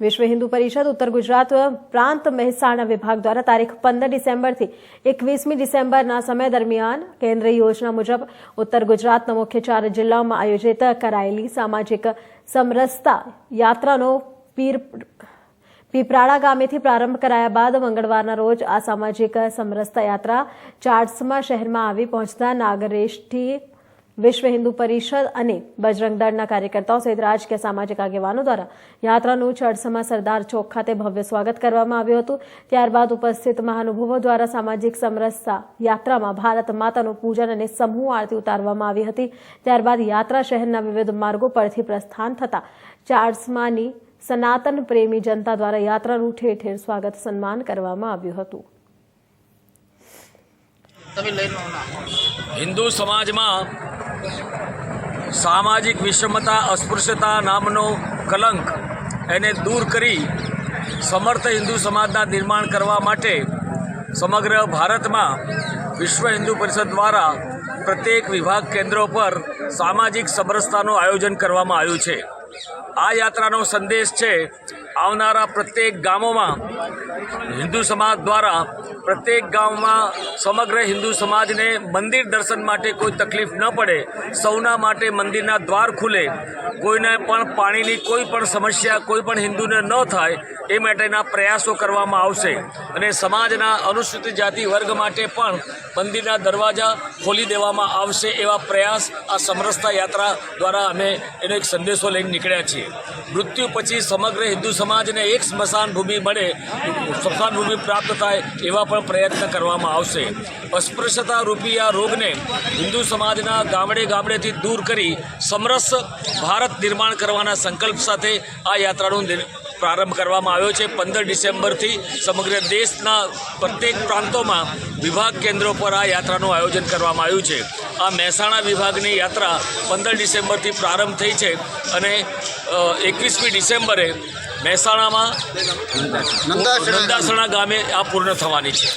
વિશ્વ હિન્દુ પરિષદ ઉત્તર ગુજરાત પ્રાંત મહેસાણા વિભાગ દ્વારા તારીખ પંદર ડિસેમ્બરથી એકવીસમી ડિસેમ્બરના સમય દરમિયાન કેન્દ્રીય યોજના મુજબ ઉત્તર ગુજરાતના મુખ્ય ચાર જિલ્લાઓમાં આયોજિત કરાયેલી સામાજિક સમરસતા યાત્રાનો પીર પીપરાળા ગામેથી પ્રારંભ કરાયા બાદ મંગળવારના રોજ આ સામાજિક સમરસતા યાત્રા ચાર્ટ્સમાં શહેરમાં આવી પહોંચતા નાગરેશથી વિશ્વ હિન્દુ પરિષદ અને બજરંગ દળના કાર્યકર્તાઓ સહિત રાજકીય સામાજિક આગેવાનો દ્વારા યાત્રાનું ચડસમાં સરદાર ચોક ખાતે ભવ્ય સ્વાગત કરવામાં આવ્યું હતું. ત્યારબાદ ઉપસ્થિત મહાનુભવો દ્વારા સામાજિક સમરસતા યાત્રામાં ભારત માતાનું પૂજન અને સમૂહ આરતી ઉતારવામાં આવી હતી. ત્યારબાદ યાત્રા શહેરના વિવિધ માર્ગો પરથી પ્રસ્થાન થતા ચાર્ટ્સમાંની સનાતન પ્રેમી જનતા દ્વારા યાત્રાનું ઠેર ઠેર સ્વાગત સન્માન કરવામાં આવ્યું હતું. હિન્દુ સમાજમાં સામાજિક વિષમતા, અસ્પૃશ્યતા નામનો કલંક એને દૂર કરી સમર્થ હિન્દુ સમાજના નિર્માણ કરવા માટે સમગ્ર ભારતમાં વિશ્વ હિન્દુ પરિષદ દ્વારા પ્રત્યેક વિભાગ કેન્દ્રો પર સામાજિક સમરસતાનું આયોજન કરવામાં આવ્યું છે. આ યાત્રાનો સંદેશ છે આવનારા પ્રત્યેક ગામોમાં હિન્દુ સમાજ દ્વારા પ્રત્યેક ગામમાં સમગ્ર હિન્દુ સમાજને મંદિર દર્શન માટે કોઈ તકલીફ ન પડે, સૌના માટે મંદિરના દ્વાર ખુલે. કોઈને પણ પાણીની કોઈ પણ સમસ્યા, કોઈ પણ હિન્દુને ન થાય એ માટેના પ્રયાસો કરવામાં આવશે. અને સમાજના અનુસૂચિત જાતિ વર્ગ માટે પણ મંદિરના દરવાજા ખોલી દેવામાં આવશે એવા પ્રયાસ આ સમરસતા યાત્રા દ્વારા અમે એનો એક સંદેશો લઈને નીકળ્યા છીએ. મૃત્યુ પછી સમગ્ર હિન્દુ સમાજને એક સ્મશાન ભૂમિ મળે, સ્મશાન ભૂમિ પ્રાપ્ત થાય એવા પણ પ્રયત્ન કરવામાં આવશે. અસ્પૃશ્યતા રૂપી આ રોગને હિન્દુ સમાજના ગામડે ગામડેથી દૂર કરી સમરસ ભારત નિર્માણ કરવાના સંકલ્પ સાથે આ યાત્રાનું પ્રારંભ કરવામાં આવ્યો છે. પંદર ડિસેમ્બરથી સમગ્ર દેશના પ્રત્યેક પ્રાંતોમાં વિભાગ કેન્દ્રો પર આ યાત્રાનું આયોજન કરવામાં આવ્યું છે. આ મહેસાણા વિભાગની યાત્રા પંદર ડિસેમ્બરથી પ્રારંભ થઈ છે અને એકવીસમી ડિસેમ્બરે મહેસાણામાં નંદાસણા ગામે આ પૂર્ણ થવાની છે.